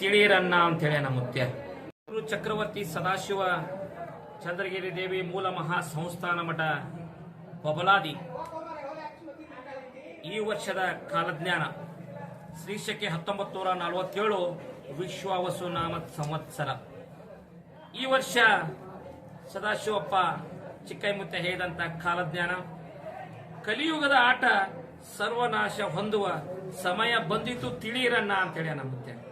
ತಿಳಿಯಿರನ್ನ ಅಂತೇಳಿ ನಮ್ಮ ಗುರು ಚಕ್ರವರ್ತಿ ಸದಾಶಿವ, ಚಂದ್ರಗಿರಿ ದೇವಿ ಮೂಲ ಮಹಾ ಸಂಸ್ಥಾನ ಮಠ ಬಬಲಾದಿ. ಈ ವರ್ಷದ ಕಾಲಜ್ಞಾನ, ಶ್ರೀಶಕ್ಕೆ ಹತ್ತೊಂಬತ್ತು ನೂರ ನಲವತ್ತೇಳು ವಿಶ್ವಾವಸು ನಾಮ ಸಂವತ್ಸರ. ಈ ವರ್ಷ ಸದಾಶಿವಪ್ಪ ಚಿಕ್ಕೈಮುತ್ತೆ ಹೇಳಿದಂತ ಕಾಲಜ್ಞಾನ, ಕಲಿಯುಗದ ಆಟ ಸರ್ವನಾಶ ಹೊಂದುವ ಸಮಯ ಬಂದಿತು ತಿಳಿಯರನ್ನ ಅಂತೇಳಿ ನಮ್ಮುತ್ತೆ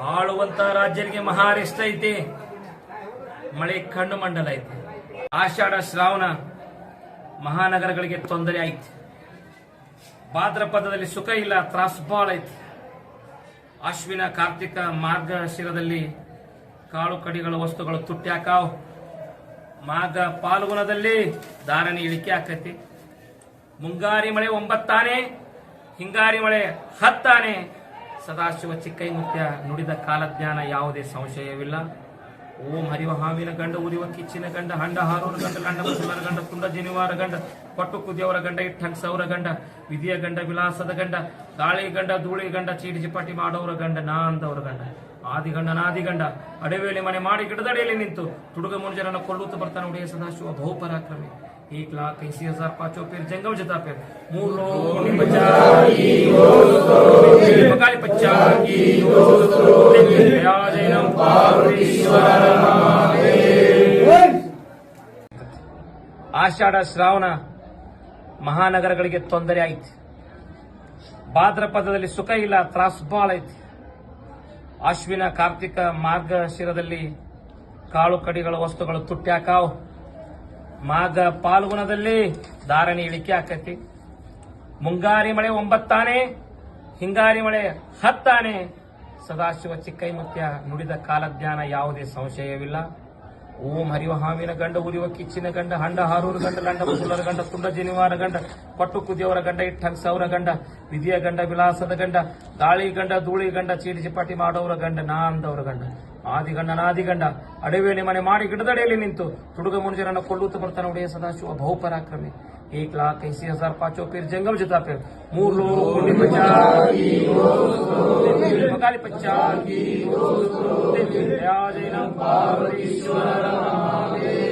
ಆಳುವಂತ ರಾಜ್ಯರಿಗೆ ಮಹಾರಿಷ್ಟ ಐತಿ, ಮಳೆ ಕಣ್ಣು ಮಂಡಲ ಐತಿ. ಆಷಾಢ ಶ್ರಾವಣ ಮಹಾನಗರಗಳಿಗೆ ತೊಂದರೆ ಐತಿ. ಭಾದ್ರಪದದಲ್ಲಿ ಸುಖ ಇಲ್ಲ, ತ್ರಾಸು ಬಾಳ್ ಐತಿ. ಅಶ್ವಿನ, ಕಾರ್ತಿಕ ಮಾರ್ಗಶಿರದಲ್ಲಿ ಕಾಳು ಕಡಿಗಳ ವಸ್ತುಗಳು ತುಟ್ಟಿ ಹಾಕಾವ್. ಮಾಘ ಪಾಲ್ಗುಣದಲ್ಲಿ ಧಾರಣಿ ಇಳಿಕೆ ಆಕೈತಿ. ಮುಂಗಾರಿ ಮಳೆ ಒಂಬತ್ತಾನೆ, ಹಿಂಗಾರಿ ಮಳೆ ಹತ್ತಾನೆ. ಸದಾಶಿವ ಚಿಕ್ಕೈ ನೃತ್ಯ ನುಡಿದ ಕಾಲಜ್ಞಾನ ಯಾವುದೇ ಸಂಶಯವಿಲ್ಲ. ಓಂ ಹರಿವ ಹಾವಿನ ಗಂಡ ಉರಿವ ಕಿಚ್ಚಿನ ಗಂಡ, ಹಂಡ ಹಾರೂರ ಗಂಡ ಗಂಡ ಮುಸುಲರ ಗಂಡ ತುಂಡ ಜನಿವಾರ ಗಂಡ ಪಟ್ಟು ಕುದಿಯವರ ಗಂಡ, ಇಟ್ಟಂಗ್ ಸೌರ ಗಂಡ, ವಿಧಿಯ ಗಂಡ, ವಿಲಾಸದ ಗಂಡ, ಗಾಳಿ ಗಂಡ, ಧೂಳಿ ಗಂಡ ಚೀಟಿ ಚಿಪಾಟಿ ಮಾಡೋರ ಗಂಡ ನಾ ಅಂದವರ ಗಂಡ. ಆದಿಗಂಡ ನಾದಿಗಂಡ ಅಡವೇಲಿ ಮನೆ ಮಾಡಿ ಗಿಡದಡಿಯಲ್ಲಿ ನಿಂತು ತುಡುಗ ಮುನುಜರನ್ನ ಕೊಲ್ಲುತ್ತ ಬರ್ತಾನೆ ಉಡೆಯ ಸದಾಶಿವ ಬಹುಪರಾಕ್ರಮಿ एक लाख इक्यासी हजार पांचों पेर जंगम जता पेर मूल लोग बचाई बकाली बचाई दया जैनम पार्वतीश्वर ಆಷಾಢ ಶ್ರಾವಣ ಮಹಾನಗರಗಳಿಗೆ ತೊಂದರೆ ಐತಿ ಭಾದ್ರಪದದಲ್ಲಿ ಸುಖ ಇಲ್ಲ ತ್ರಾಸು ಬಾಳ ಐತಿ ಅಶ್ವಿನ ಕಾರ್ತಿಕ ಮಾರ್ಗಶಿರದಲ್ಲಿ ಕಾಳು ಕಡಿಗಳ ವಸ್ತುಗಳು ತುಟ್ಟ್ಯಾಕಾವ್ ಮಾಘ ಪಾಲ್ಗುಣದಲ್ಲಿ ಧಾರಣಿ ಇಳಿಕೆ ಆಕತಿ. ಮುಂಗಾರಿ ಮಳೆ ಒಂಬತ್ತಾನೆ, ಹಿಂಗಾರಿ ಮಳೆ ಹತ್ತಾನೆ. ಸದಾಶಿವ ಚಿಕ್ಕೈಮುತ್ಯ ನುಡಿದ ಕಾಲಜ್ಞಾನ ಯಾವುದೇ ಸಂಶಯವಿಲ್ಲ. ಓಂ ಹರಿವ ಹಾವಿನ ಗಂಡ ಉರಿವ ಕಿಚ್ಚಿನ ಗಂಡ ಹಂಡ ಹಾರೂರು ಗಂಡ ಲಂಡ ಮುಸುಲರ ಗಂಡ ತುಂಡ ಜನಿವಾರ ಗಂಡ ಪಟ್ಟು ಕುದಿಯವರ ಗಂಡ ಇಟ್ಟಂಗ್ ಸೌರ ಗಂಡ ವಿಧಿಯ ಗಂಡ ವಿಲಾಸದ ಗಂಡ ಗಾಳಿ ಗಂಡ ಧೂಳಿ ಗಂಡ ಚೀಟಿ ಚಿಪಾಟಿ ಮಾಡೋರ ಗಂಡ ನಾ ಅಂದವರ ಗಂಡ ಆದಿಗಂಡ ನಾದಿಗಂಡ ಅಡವೇಲಿ ಮನೆ ಮಾಡಿ ಗಿಡದಡಿಯಲ್ಲಿ ನಿಂತು ತುಡುಗ ಮುನುಜರನ್ನ ಕೊಲ್ಲುತ್ತ ಬರ್ತಾನೆ ಉಡೆಯ ಸದಾಶಿವ ಬಹುಪರಾಕ್ರಮಿ एक लाख इक्यासी हजार पांचों पेर जंगम जता पेर मूल கல்பச்சாகி தேவதேனம் பார்வதீஸ்வரர் மகாதேவ்